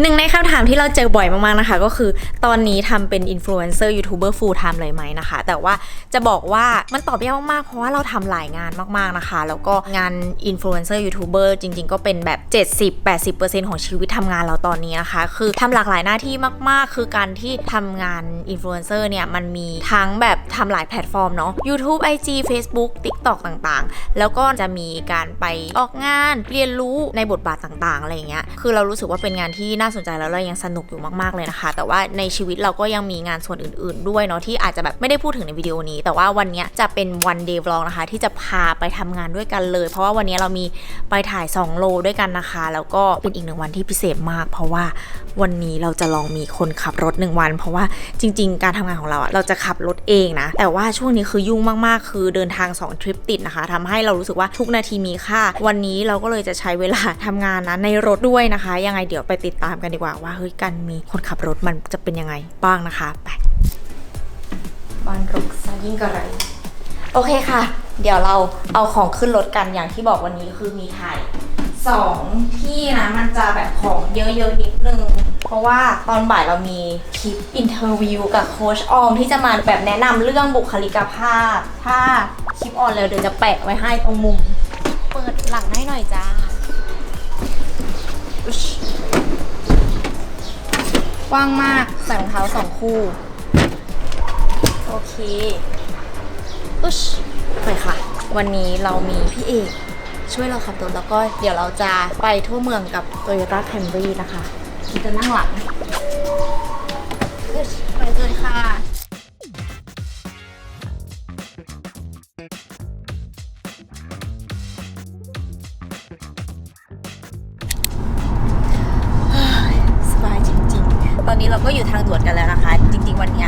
หนึ่งในคำถามที่เราเจอบ่อยมากๆนะคะ ก็คือตอนนี้ทำเป็นอินฟลูเอนเซอร์ยูทูบเบอร์ฟูลไทม์เลยไหมนะคะ แต่ว่าจะบอกว่ามันตอบยากมากๆ เพราะว่าเราทำหลายงานมากๆนะคะ แล้วก็งานอินฟลูเอนเซอร์ยูทูบเบอร์จริงๆ ก็เป็นแบบ 70-80%ของชีวิตทำงานเราตอนนี้นะคะ คือทำหลากหลายหน้าที่มากๆ คือการที่ทำงานอินฟลูเอนเซอร์เนี่ยมันมีทั้งแบบทำหลายแพลตฟอร์มเนาะ YouTube IG Facebook TikTok ต่างๆ แล้วก็จะมีการไปออกงานเรียนรู้ในบทบาทต่างๆอะไรอย่างเงี้ยคือเรารู้สึกว่าเป็นงานที่น่าสนใจแล้วเรายังสนุกอยู่มากๆเลยนะคะ แต่ว่าในชีวิตเราก็ยังมีงานส่วนอื่น ๆ ด้วยเนาะที่อาจจะแบบไม่ได้พูดถึงในวิดีโอนี้ แต่ว่าวันนี้จะเป็นวันเดย์วลองนะคะ ที่จะพาไปทำงานด้วยกันเลย เพราะว่าวันนี้เรามีไปถ่าย 2 โลด้วยกันนะคะ แล้วก็เป็นอีกหนึ่งวันที่พิเศษมาก เพราะว่าวันนี้เราจะลองมีคนขับรถ 1 วัน เพราะว่าจริง ๆ การทำงานของเราอะเราจะขับรถเองนะ แต่ว่าช่วงนี้คือยุ่งมากๆ คือเดินทาง 2 ทริปติดนะคะทำให้เรารู้สึกว่าทุกนาทีมีค่า วันนี้เราก็เลยจะใช้เวลาทำงานนะในรถด้วยนะคะ ยังไงเดี๋ยวไปติดตามกันดีกว่าว่าเฮ้ยการมีคนขับรถมันจะเป็นยังไงบ้างนะคะไปบ้านรกซะยิ่งกระไร โอเคค่ะ เดี๋ยวเราเอาของขึ้นรถกันอย่างที่บอกวันนี้คือมีถ่ายสองที่นะมันจะแบบของเยอะๆนิดนึง เพราะว่าตอนบ่ายเรามีคลิปอินเทอร์วิวกับโค้ชออมที่จะมาแบบแนะนำเรื่องบุคลิกภาพ ถ้าคลิปออนแล้วเดี๋ยวจะแปะไว้ให้ตรงมุม เปิดหลังให้หน่อยจ้า ว้างมากใส่รองเท้าสองคู่ โอเคอุชไปค่ะ วันนี้เรามีพี่เอกช่วยเราขับรถแล้วก็เดี๋ยวเราจะไปทั่วเมืองกับ Toyota Camry นะคะที่จะนั่งหลังอึ๊ชไปเลยค่ะ แล้วนะคะ จริง ๆ วันนี้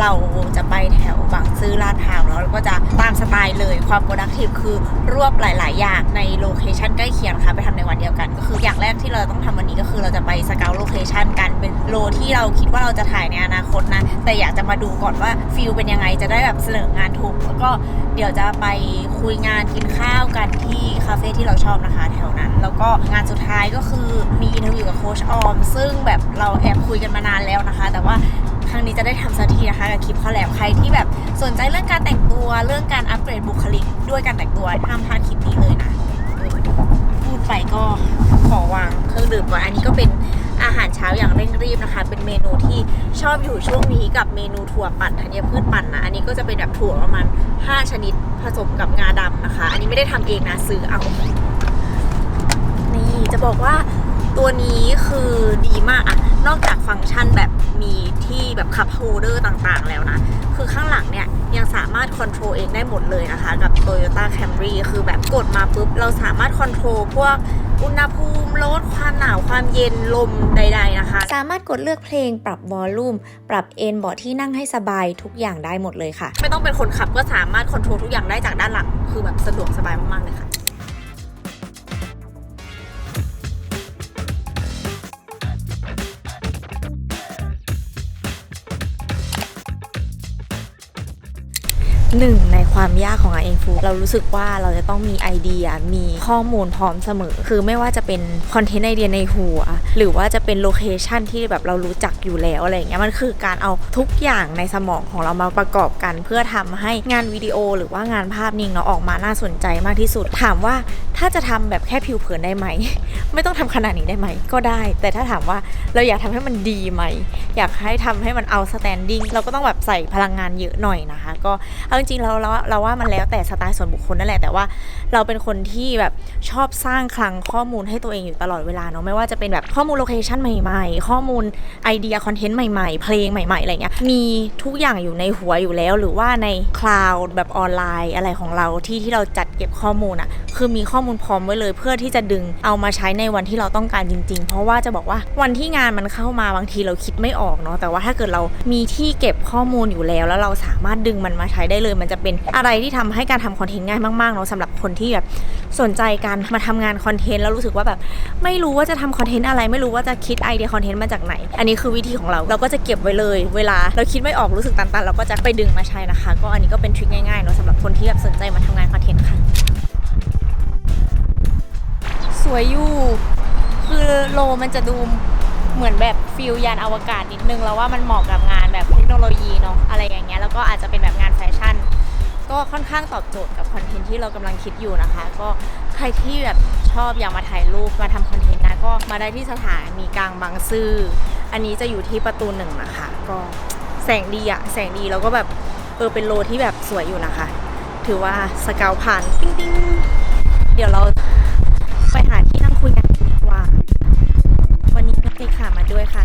เราจะไปแถวบางซื่อลาดพร้าวแล้วเราก็จะตามสไตล์เลยความ productive คือรวบหลาย ๆ อย่างในโลเคชันใกล้เคียงนะคะไปทำในวันเดียวกัน ก็คืออย่างแรกที่เราต้องทำวันนี้ก็คือเราจะไปสเกลโลเคชันกันเป็นโลที่เราคิดว่าเราจะถ่ายในอนาคตนะ แต่อยากจะมาดูก่อนว่าฟิลเป็นยังไงจะได้แบบเสนองานถูกแล้วก็เดี๋ยวจะไปคุยงานกินข้าวกันที่คาเฟ่ที่เราชอบนะคะแถวนั้น แล้วก็งานสุดท้ายก็คือมีอินเทอร์วิวกับโค้ชออมซึ่งแบบเราแอบคุยกันมานานแล้วนะคะ แต่ว่า รั้งนี้จะได้ทำสักทีนะคะกับคลิปคอลแลบใครที่แบบสนใจเรื่องการแต่งตัวเรื่องการอัปเกรดบุคลิก ด้วยการแต่งตัวห้ามพลาดคลิปนี้เลยนะพูดไปก็ขอวางเครื่องดื่มก่อนอันนี้ก็เป็นอาหารเช้าอย่างเร่งรีบนะคะ เป็นเมนูที่ชอบอยู่ช่วงนี้กับเมนูถั่วปั่นธัญพืชปั่นนะ อันนี้ก็จะเป็นแบบถั่วประมาณ 5 ชนิดผสมกับงาดำนะคะ อันนี้ไม่ได้ทำเองนะซื้อเอา นี่จะบอกว่าตัวนี้คือดีมากอะนอกจากฟังก์ชันแบบ มีที่แบบคัพโฮเดอร์ต่างๆ แล้วนะ คือข้างหลังเนี่ยยังสามารถคอนโทรลเองได้หมดเลยนะคะ กับ Toyota Camry คือแบบกดมาปุ๊บ เราสามารถคอนโทรลพวกอุณหภูมิลดความหนาวความเย็นลมใด ๆนะคะ สามารถกดเลือกเพลงปรับวอลลุ่มปรับเอนเบาะที่นั่งให้สบายทุกอย่างได้หมดเลยค่ะ ไม่ต้องเป็นคนขับก็สามารถคอนโทรลทุกอย่างได้จากด้านหลังคือแบบสะดวกสบายมากๆเลยค่ะ หนึ่งในความยากของงานเองฟูเรารู้สึกว่าเราจะต้องมีไอเดียมีข้อมูลพร้อมเสมอ คือไม่ว่าจะเป็นคอนเทนต์ไอเดียในหัว หรือว่าจะเป็นโลเคชันที่แบบเรารู้จักอยู่แล้วอะไรอย่างเงี้ยมันคือการเอาทุกอย่างในสมองของเรามาประกอบกัน เพื่อทำให้งานวิดีโอหรือว่างานภาพนิ่งเนาะออกมาน่าสนใจมากที่สุด ถามว่าถ้าจะทำแบบแค่ผิวเผินได้ไหม ไม่ต้องทำขนาดนี้ได้ไหมก็ได้ แต่ถ้าถามว่าเราอยากทำให้มันดีไหมอยากให้ทำให้มันเอาสแตนดิ้งเราก็ต้องแบบใส่พลังงานเยอะหน่อยนะคะก็เอาจริงๆเราเราเราว่ามันแล้วแต่สไตล์ส่วนบุคคลนั่นแหละแต่ว่าเราเป็นคนที่แบบชอบสร้างคลังข้อมูลให้ตัวเองอยู่ตลอดเวลาเนาะไม่ว่าจะเป็นแบบข้อมูลโลเคชันใหม่ๆ ข้อมูลไอเดียคอนเทนต์ใหม่ๆ เพลงใหม่ๆอะไรเงี้ยมีทุกอย่างอยู่ในหัวอยู่แล้ว หรือว่าในคลาวด์แบบออนไลน์อะไรของเราที่ที่เราจัดเก็บข้อมูลอะ คือมีข้อมูลพร้อมไว้เลย เพื่อที่จะดึงเอามาใช้ในวันที่เราต้องการจริง ๆ เพราะว่าจะบอกว่าวันที่งานมันเข้ามาบางทีเราคิดไม่ออกเนาะแต่ว่าถ้าเกิดเรามีที่เก็บข้อมูลอยู่แล้ว แล้วเราสามารถดึงมันมาใช้ได้เลย มันจะเป็นอะไรที่ทำให้การทำคอนเทนต์ง่ายมากๆเนาะสำหรับคนที่แบบสนใจการมาทำงานคอนเทนต์แล้วรู้สึกว่าแบบ ไม่รู้ว่าจะทำคอนเทนต์อะไรไม่รู้ว่าจะคิดไอเดียคอนเทนต์มาจากไหน อันนี้คือวิธีของเราเราก็จะเก็บไว้เลย เวลาเราคิดไม่ออกรู้สึกตันๆเราก็จะไปดึงมาใช้นะคะ ก็อันนี้ก็เป็นทริคง่ายๆเนาะสำหรับคนที่แบบสนใจมาทำงานคอนเทนต์ค่ะ สวยอยู่ คือโลมันจะดูเหมือนแบบฟิลยานอวกาศนิดนึงแล้วว่ามันเหมาะกับงานแบบเทคโนโลยีเนาะอะไรอย่างเงี้ยแล้วก็อาจจะเป็นแบบงานแฟชั่น ก็ค่อนข้างตอบโจทย์กับคอนเทนต์ที่เรากำลังคิดอยู่นะคะ ก็ใครที่แบบชอบอยากมาถ่ายรูปมาทำคอนเทนต์นะก็มาได้ที่สถานีกลางบางซื่ออันนี้จะอยู่ที่ประตูหนึ่งนะคะ ก็แสงดีอะแสงดีแล้วก็แบบเออเป็นโลที่แบบสวยอยู่นะคะ ถือว่าสเกาวผ่านปิ้งปิ้งเดี๋ยวเรา ด้วยค่ะ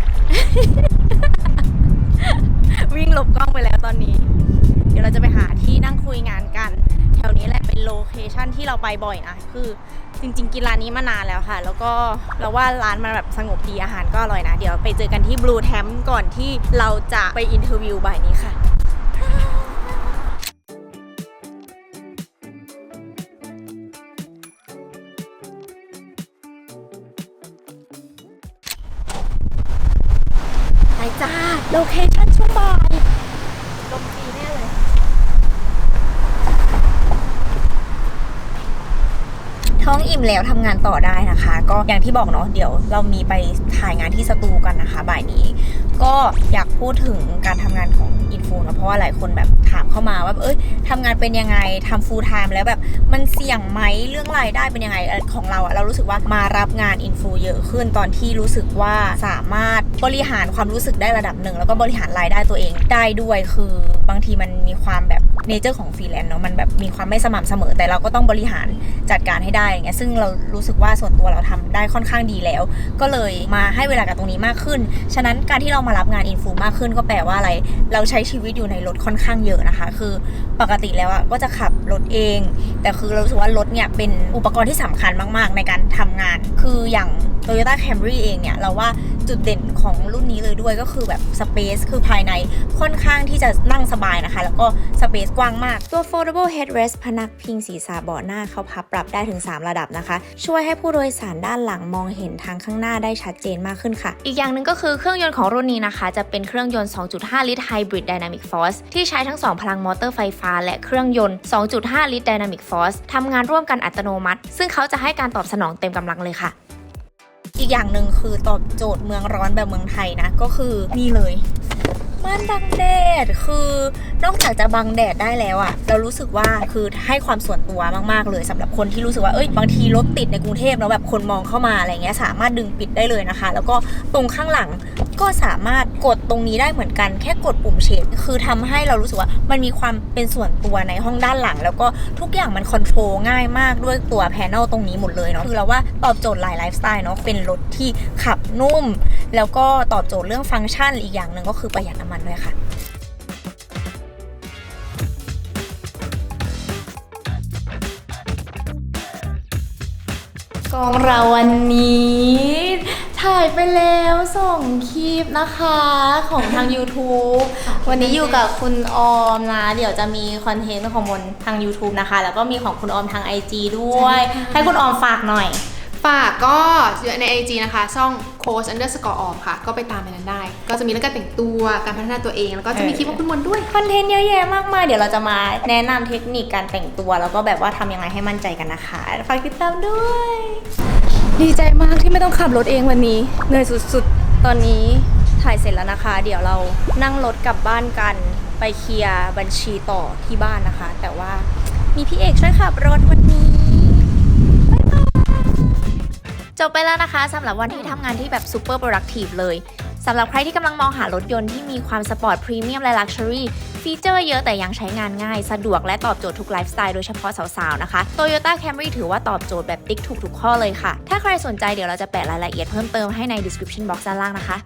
วิ่งหลบกล้องไปแล้วตอนนี้ เดี๋ยวเราจะไปหาที่นั่งคุยงานกัน แถวนี้แหละเป็นโลเคชั่นที่เราไปบ่อยนะคือจริง ๆ กินร้านนี้มานานแล้วค่ะ แล้วก็เราว่าร้านมันแบบสงบดีอาหารก็อร่อยนะ เดี๋ยวไปเจอกันที่ Blue t a m ก่อนที่เราจะไปอินเทอร์วิวบ่ายนี้ค่ะ จ้า โลเคชั่นช่วงบ่ายลมดีแน่เลยท้องอิ่มแล้วทำงานต่อได้นะคะ ก็อย่างที่บอกเนาะเดี๋ยวเรามีไปถ่ายงานที่สตูกันนะคะ บ่ายนี้ ก็อยาก พูดถึงการทำงานของอินฟูนะเพราะว่าหลายคนแบบถามเข้ามาว่าเอ้ยทำงานเป็นยังไงทำฟูลไทม์แล้วแบบมันเสี่ยงไหมเรื่องรายได้เป็นยังไงของเราอะเรารู้สึกว่ามารับงานอินฟูเยอะขึ้นตอนที่รู้สึกว่าสามารถบริหารความรู้สึกได้ระดับหนึ่งแล้วก็บริหารรายได้ตัวเองได้ด้วยคือบางทีมันมีความแบบ เนเจอร์ของฟรีแลนซ์เนาะมันแบบมีความไม่สม่ำเสมอ แต่เราก็ต้องบริหารจัดการให้ได้อย่างเงี้ยซึ่งเรารู้สึกว่าส่วนตัวเราทำได้ค่อนข้างดีแล้ว ก็เลยมาให้เวลากับตรงนี้มากขึ้น ฉะนั้นการที่เรามารับงานอินฟูมากขึ้นก็แปลว่าอะไร เราใช้ชีวิตอยู่ในรถค่อนข้างเยอะนะคะ คือปกติแล้วอะก็จะขับรถเอง แต่คือเรารู้สึกว่ารถเนี่ยเป็นอุปกรณ์ที่สำคัญมาก ๆ ในการทำงาน คืออย่าง Toyota Camry เองเนี่ยเราว่าจุดเด่นของรุ่นนี้เลยด้วยก็คือแบบสเปซคือภายในค่อนข้างที่จะนั่งสบายนะคะ แล้วก็สเปซกว้างมาก ตัว Foldable Headrest พนักพิงศีรษะเบาะหน้าเขาพับปรับได้ถึง 3 ระดับนะคะ ช่วยให้ผู้โดยสารด้านหลังมองเห็นทางข้างหน้าได้ชัดเจนมากขึ้นค่ะ อีกอย่างหนึ่งก็คือเครื่องยนต์ของรุ่นนี้นะคะ จะเป็นเครื่องยนต์ 2.5 ลิตร Hybrid Dynamic Force ที่ใช้ทั้ง 2 พลังมอเตอร์ไฟฟ้า และเครื่องยนต์ 2.5 ลิตร Dynamic Force ทำงานร่วมกันอัตโนมัติ ซึ่งเขาจะให้การตอบสนองเต็มกำลังเลยค่ะ อีกอย่างหนึ่งคือตอบโจทย์เมืองร้อนแบบเมืองไทยนะ ก็คือนี่เลยม่านบังแดดคือนอกจากจะบังแดดได้แล้วอะเรารู้สึกว่าคือให้ความส่วนตัวมากๆ เลยสำหรับคนที่รู้สึกว่าเอ้ยบางทีรถติดในกรุงเทพแล้วแบบคนมองเข้ามาอะไรเงี้ยสามารถดึงปิดได้เลยนะคะ แล้วก็ตรงข้างหลัง ก็สามารถกดตรงนี้ได้เหมือนกัน แค่กดปุ่มเชดคือทำให้เรารู้สึกว่ามันมีความเป็นส่วนตัวในห้องด้านหลัง แล้วก็ทุกอย่างมันคอนโทรลง่ายมากด้วยตัวแผงตรงนี้หมดเลยเนาะคือเราว่าตอบโจทย์หลายไลฟ์สไตล์เนาะเป็นรถที่ขับนุ่ม แล้วก็ตอบโจทย์เรื่องฟังก์ชันอีกอย่างหนึ่งก็คือประหยัดน้ำมันด้วยค่ะกองเราวันนี้ ถ่ายไปแล้วส่งคลิปนะคะของทาง YouTube วันนี้อยู่กับคุณออมนะ เดี๋ยวจะมีคอนเทนต์ของบนทาง YouTube นะคะ แล้วก็มีของคุณออมทาง IG ด้วย ให้คุณออมฝากหน่อย ฝากก็ใน IG นะคะช่อง coach underscore om ค่ะ ก็ไปตามไปนั้นได้ ก็จะมีเรื่องการแต่งตัวการพัฒนาตัวเอง แล้วก็จะมีคลิปของคุณมนต์ด้วย คอนเทนต์เยอะแยะมากมาย เดี๋ยวเราจะมาแนะนำเทคนิคการแต่งตัว แล้วก็แบบว่าทำยังไงให้มั่นใจกันนะคะ ฝากติดตามด้วย ดีใจมากที่ไม่ต้องขับรถเองวันนี้เหนื่อยสุดๆ ตอนนี้ถ่ายเสร็จแล้วนะคะ เดี๋ยวเรานั่งรถกลับบ้านกันไปเคลียร์บัญชีต่อที่บ้านนะคะ แต่ว่ามีพี่เอกช่วยขับรถวันนี้จบไปแล้วนะคะสำหรับวันที่ทำงานที่แบบ super productive เลยสำหรับใครที่กำลังมองหารถยนต์ที่มีความสปอร์ตพรีเมียมและลักชัวรี่ ฟีเจอร์เยอะแต่ยังใช้งานง่าย สะดวกและตอบโจทย์ทุกไลฟ์สไตล์โดยเฉพาะสาวๆนะคะ Toyota Camry ถือว่าตอบโจทย์แบบติ๊กถูกทุกข้อเลยค่ะ ถ้าใครสนใจเดี๋ยวเราจะแปะรายละเอียดเพิ่มเติมให้ใน description box ด้านล่างนะคะ